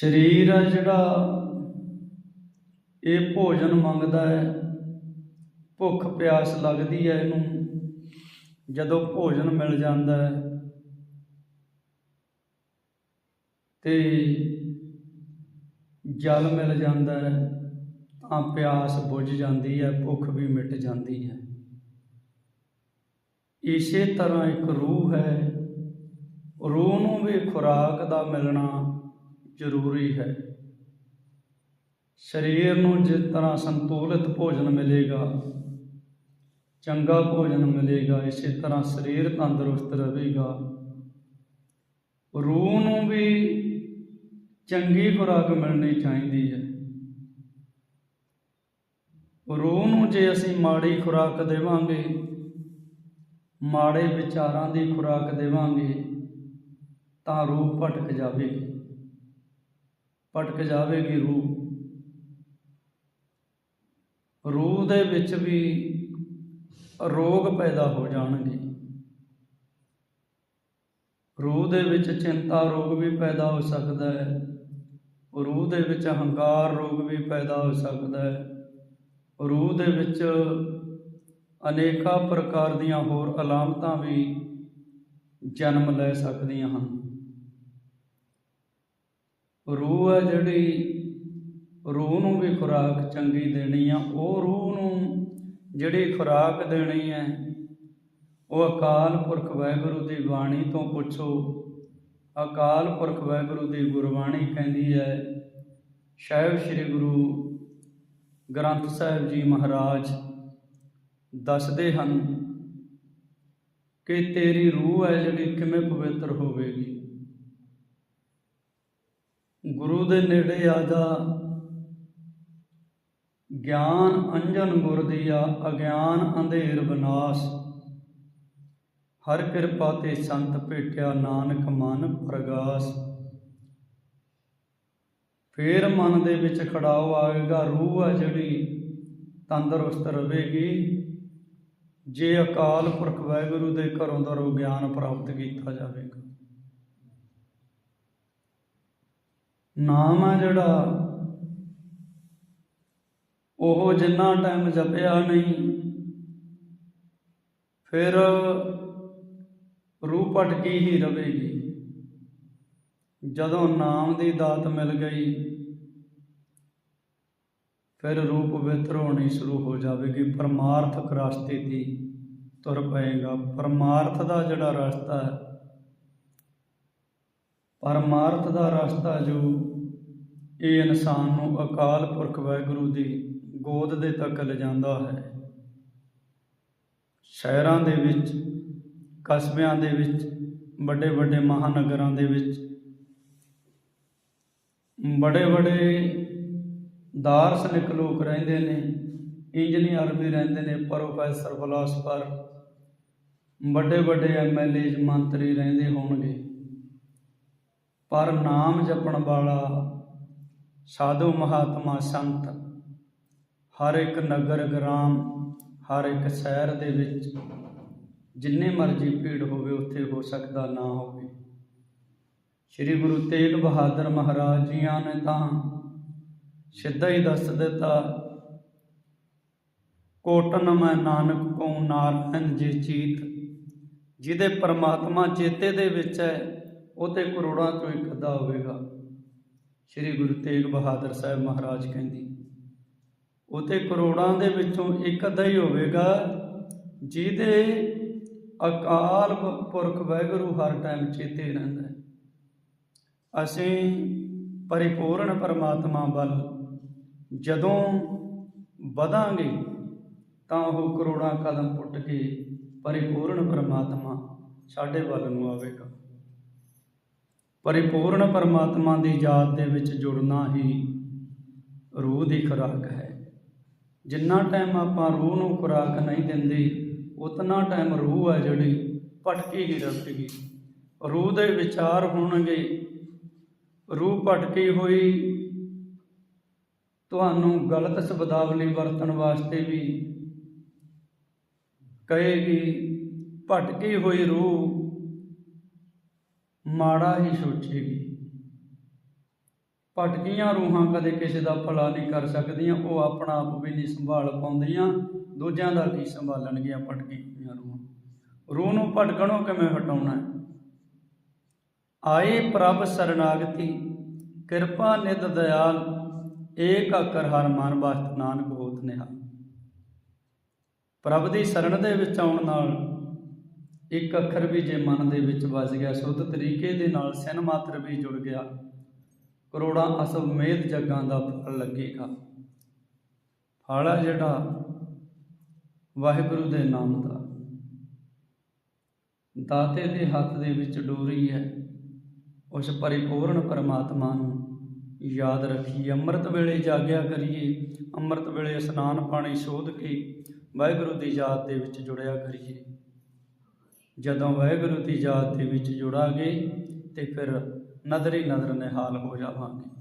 ਸਰੀਰ ਹੈ ਜਿਹੜਾ, ਇਹ ਭੋਜਨ ਮੰਗਦਾ ਹੈ। ਭੁੱਖ ਪਿਆਸ ਲੱਗਦੀ ਹੈ ਇਹਨੂੰ। ਜਦੋਂ ਭੋਜਨ ਮਿਲ ਜਾਂਦਾ ਹੈ, ਤੇ ਜਲ ਮਿਲ ਜਾਂਦਾ ਹੈ, ਤਾਂ ਪਿਆਸ ਬੁਝ ਜਾਂਦੀ ਹੈ, ਭੁੱਖ ਵੀ ਮਿਟ ਜਾਂਦੀ ਹੈ। ਇਸੇ ਤਰ੍ਹਾਂ ਇੱਕ ਰੂਹ ਹੈ। ਰੂਹ ਨੂੰ ਵੀ ਖੁਰਾਕ ਦਾ ਮਿਲਣਾ ਜ਼ਰੂਰੀ ਹੈ। ਸਰੀਰ ਨੂੰ ਜਿਸ ਤਰ੍ਹਾਂ ਸੰਤੁਲਿਤ ਭੋਜਨ ਮਿਲੇਗਾ, ਚੰਗਾ ਭੋਜਨ ਮਿਲੇਗਾ, ਇਸੇ ਤਰ੍ਹਾਂ ਸਰੀਰ ਤੰਦਰੁਸਤ ਰਹੇਗਾ। ਰੂਹ ਨੂੰ ਵੀ ਚੰਗੀ ਖੁਰਾਕ ਮਿਲਣੀ ਚਾਹੀਦੀ ਹੈ। ਰੂਹ ਨੂੰ ਜੇ ਅਸੀਂ ਮਾੜੀ ਖੁਰਾਕ ਦੇਵਾਂਗੇ, ਮਾੜੇ ਵਿਚਾਰਾਂ ਦੀ ਖੁਰਾਕ ਦੇਵਾਂਗੇ, ਤਾਂ ਰੂਹ ਭਟਕ ਜਾਵੇਗੀ। ਭਟਕ ਜਾਵੇਗੀ ਰੂਹ। ਰੂਹ ਦੇ ਵਿੱਚ ਵੀ ਰੋਗ ਪੈਦਾ ਹੋ ਜਾਣਗੇ। ਰੂਹ ਦੇ ਵਿੱਚ ਚਿੰਤਾ ਰੋਗ ਵੀ ਪੈਦਾ ਹੋ ਸਕਦਾ ਹੈ। ਰੂਹ ਦੇ ਵਿੱਚ ਹੰਕਾਰ ਰੋਗ ਵੀ ਪੈਦਾ ਹੋ ਸਕਦਾ ਹੈ। ਰੂਹ ਦੇ ਵਿੱਚ ਅਨੇਕਾਂ ਪ੍ਰਕਾਰ ਦੀਆਂ ਹੋਰ ਅਲਾਮਤਾਂ ਵੀ ਜਨਮ ਲੈ ਸਕਦੀਆਂ ਹਨ। ਰੂਹ ਹੈ ਜਿਹੜੀ, ਰੂਹ ਨੂੰ ਵੀ ਖੁਰਾਕ ਚੰਗੀ ਦੇਣੀ ਆ, ਉਹ ਰੂਹ ਨੂੰ ਜਿਹੜੀ ਖੁਰਾਕ ਦੇਣੀ ਹੈ, ਉਹ ਅਕਾਲ ਪੁਰਖ ਵਾਹਿਗੁਰੂ ਦੀ ਬਾਣੀ ਤੋਂ ਪੁੱਛੋ। ਅਕਾਲ ਪੁਰਖ ਵਾਹਿਗੁਰੂ ਦੀ ਗੁਰਬਾਣੀ ਕਹਿੰਦੀ ਹੈ, ਸਾਹਿਬ ਸ੍ਰੀ ਗੁਰੂ ਗ੍ਰੰਥ ਸਾਹਿਬ ਜੀ ਮਹਾਰਾਜ, ਦੱਸਦੇ ਹਨ ਕਿ ਤੇਰੀ ਰੂਹ ਹੈ ਜਿਹੜੀ ਕਿਵੇਂ ਪਵਿੱਤਰ ਹੋਵੇਗੀ। ਗੁਰੂ ਦੇ ਨੇੜੇ ਆ ਜਾ। ਗਿਆਨ ਅੰਜਨ ਗੁਰ ਅਗਿਆਨ ਅੰਧੇਰ ਬਨਾਸ। ਹਰ ਕਿਰਪਾ ਤੇ ਸੰਤ ਭੇਟਿਆ ਨਾਨਕ ਮਨ ਪ੍ਰਗਾਸ। ਫੇਰ ਮਨ ਦੇ ਵਿੱਚ ਖੜਾਓ ਆਏਗਾ ਰੂਹ ਆ ਜਿਹੜੀ, ਤੰਦਰੁਸਤ ਰਹੇਗੀ। ਜੇ ਅਕਾਲ ਪੁਰਖ ਵਾਹਿਗੁਰੂ ਦੇ ਘਰੋਂ ਦਰੋਂ ਗਿਆਨ ਪ੍ਰਾਪਤ ਕੀਤਾ ਜਾਵੇਗਾ। ਨਾਮ ਆ ਜਿਹੜਾ। ਉਹ ਜਿੰਨਾ ਟਾਈਮ ਜਪਿਆ ਨਹੀਂ, ਫਿਰ ਰੂਹ ਭਟਕੀ ਹੀ ਰਹੇਗੀ। ਜਦੋਂ ਨਾਮ ਦੀ ਦਾਤ ਮਿਲ ਗਈ, ਫਿਰ ਰੂਪ ਪਵਿੱਤਰ ਹੋਣੀ ਸ਼ੁਰੂ ਹੋ ਜਾਵੇਗੀ। ਪਰਮਾਰਥਕ ਰਸਤੇ ਦੀ ਤੁਰ ਪਏਗਾ। ਪਰਮਾਰਥ ਦਾ ਜਿਹੜਾ ਰਸਤਾ ਹੈ ਪਰਮਾਰਥ ਦਾ ਰਸਤਾ ਜੋ ਇਹ ਇਨਸਾਨ ਨੂੰ ਅਕਾਲ ਪੁਰਖ ਵਾਹਿਗੁਰੂ ਦੀ ਗੋਦ ਦੇ ਤੱਕ ਲਿਜਾਂਦਾ ਹੈ। ਸ਼ਹਿਰਾਂ ਦੇ ਵਿੱਚ, ਕਸਬਿਆਂ ਦੇ ਵਿੱਚ ਵੱਡੇ ਵੱਡੇ ਮਹਾਨਗਰਾਂ ਦੇ ਵਿੱਚ ਬੜੇ ਬੜੇ ਦਾਰਸ਼ਨਿਕ ਲੋਕ ਰਹਿੰਦੇ ਨੇ ਇੰਜੀਨੀਅਰ ਵੀ ਰਹਿੰਦੇ ਨੇ, ਪ੍ਰੋਫੈਸਰ, ਫਲਾਸਫਰ ਵੱਡੇ ਵੱਡੇ ਐਮਐਲਏ ਮੰਤਰੀ ਰਹਿੰਦੇ ਹੋਣਗੇ। ਪਰ ਨਾਮ ਜਪਣ ਵਾਲਾ ਸਾਧੂ ਮਹਾਤਮਾ ਸੰਤ ਹਰ ਇੱਕ ਨਗਰ ਗ੍ਰਾਮ, ਹਰ ਇੱਕ ਸ਼ਹਿਰ ਦੇ ਵਿੱਚ ਜਿੰਨੇ ਮਰਜ਼ੀ ਭੀੜ ਹੋਵੇ, ਉੱਥੇ ਹੋ ਸਕਦਾ ਨਾ ਹੋਵੇ। ਸ੍ਰੀ ਗੁਰੂ ਤੇਗ ਬਹਾਦਰ ਮਹਾਰਾਜ ਜੀਆਂ ਨੇ ਤਾਂ ਸਿੱਧਾ ਹੀ ਦੱਸ ਦਿੱਤਾ, ਕੋਟਨ ਮੈਂ ਨਾਨਕ ਕੋ ਨਾਰਾਇਣ ਜੀ ਚੀਤ, ਜਿਹਦੇ ਪਰਮਾਤਮਾ ਚੇਤੇ ਦੇ ਵਿੱਚ ਹੈ ਉਹ ਤੇ ਕਰੋੜਾਂ ਚੋਂ ਇੱਕ ਅੱਧਾ ਹੋਵੇਗਾ। ਸ੍ਰੀ ਗੁਰੂ ਤੇਗ ਬਹਾਦਰ ਸਾਹਿਬ ਮਹਾਰਾਜ ਕਹਿੰਦੀ ਉਹ ਤੇ ਕਰੋੜਾਂ ਦੇ ਵਿੱਚੋਂ ਇੱਕ ਅੱਧਾ ਹੀ ਹੋਵੇਗਾ, ਜਿਹਦੇ ਅਕਾਲ ਪੁਰਖ ਵਾਹਿਗੁਰੂ ਹਰ ਟਾਈਮ ਚੇਤੇ ਰਹਿੰਦਾ ਅਸੀਂ ਪਰਿਪੂਰਨ ਪਰਮਾਤਮਾ ਵੱਲ ਜਦੋਂ ਵਧਾਂਗੇ, ਤਾਂ ਉਹ ਕਰੋੜਾਂ ਕਦਮ ਪੁੱਟ ਕੇ ਪਰਿਪੂਰਨ ਪਰਮਾਤਮਾ ਸਾਡੇ ਵੱਲ ਨੂੰ ਆਵੇਗਾ। ਪਰਿਪੂਰਨ ਪਰਮਾਤਮਾ ਦੀ ਯਾਦ ਦੇ ਵਿੱਚ ਜੁੜਨਾ ਹੀ ਰੂਹ ਦੀ ਖੁਰਾਕ ਹੈ। ਜਿੰਨਾ ਟਾਈਮ ਆਪਾਂ ਰੂਹ ਨੂੰ ਖੁਰਾਕ ਨਹੀਂ ਦਿੰਦੇ, ਉਤਨਾ ਟਾਈਮ ਰੂਹ ਹੈ ਜਿਹੜੀ ਭਟਕੀ ਹੀ ਰਹੇਗੀ ਰੂਹ ਦੇ ਵਿਚਾਰ ਹੋਣਗੇ। ਰੂਹ ਭਟਕੀ ਹੋਈ, ਤੁਹਾਨੂੰ ਗਲਤ ਸ਼ਬਦਾਵਲੀ ਵਰਤਣ ਵਾਸਤੇ ਵੀ ਕਹੇਗੀ, ਭਟਕੀ ਹੋਈ ਰੂਹ ਮਾੜਾ ਹੀ ਸੋਚੇਗੀ। ਭਟਕੀਆਂ ਰੂਹਾਂ ਕਦੇ ਕਿਸੇ ਦਾ ਭਲਾ ਨਹੀਂ ਕਰ ਸਕਦੀਆਂ, ਉਹ ਆਪਣਾ ਆਪ ਵੀ ਨਹੀਂ ਸੰਭਾਲ ਪਾਉਂਦੀਆਂ, ਦੂਜਿਆਂ ਦਾ ਕੀ ਸੰਭਾਲਣਗੀਆਂ ਭਟਕੀ ਰੂਹਾਂ? ਰੂਹ ਨੂੰ ਭਟਕਣੋਂ ਕਿਵੇਂ ਹਟਾਉਣਾ ਆਏ ਪ੍ਰਭ ਸਰਨਾਗਤੀ, ਕਿਰਪਾ ਨਿਧ ਦਇਆਲ, ਏਕ ਅਕਰ ਹਰ ਮਨ ਬਸਤ ਨਾਨਕ ਹੋਤ ਨਿਹਾਲ। ਪ੍ਰਭ ਦੀ ਸ਼ਰਨ ਦੇ ਵਿੱਚ ਆਉਣ ਨਾਲ ਇੱਕ ਅੱਖਰ ਵੀ ਜੇ ਮਨ ਦੇ ਵਿੱਚ ਵਸ ਗਿਆ, ਸੁੱਧ ਤਰੀਕੇ ਦੇ ਨਾਲ ਸਿਨ ਮਾਤਰ ਵੀ ਜੁੜ ਗਿਆ। ਕਰੋੜਾਂ ਅਸਮੇਧ ਜੱਗਾਂ ਦਾ ਫਲ ਲੱਗੇਗਾ। ਫਲ ਆ ਜਿਹੜਾ ਵਾਹਿਗੁਰੂ ਦੇ ਨਾਮ ਦਾ। ਦਾਤੇ ਦੇ ਹੱਥ ਦੇ ਵਿੱਚ ਡੋਰੀ ਹੈ। ਉਸ ਪਰਿਪੂਰਨ ਪਰਮਾਤਮਾ ਨੂੰ ਯਾਦ ਰੱਖੀਏ ਅੰਮ੍ਰਿਤ ਵੇਲੇ ਜਾਗਿਆ ਕਰੀਏ। ਅੰਮ੍ਰਿਤ ਵੇਲੇ ਇਸ਼ਨਾਨ ਪਾਣੀ ਸੋਧ ਕੇ ਵਾਹਿਗੁਰੂ ਦੀ ਯਾਦ ਦੇ ਵਿੱਚ ਜੁੜਿਆ ਕਰੀਏ। ਜਦੋਂ ਵਾਹਿਗੁਰੂ ਦੀ ਯਾਦ ਦੇ ਵਿੱਚ ਜੁੜਾਂਗੇ ਤੇ ਫਿਰ ਨਦਰ ਹੀ ਨਦਰ ਨਿਹਾਲ ਹੋ ਜਾਵਾਂਗੇ।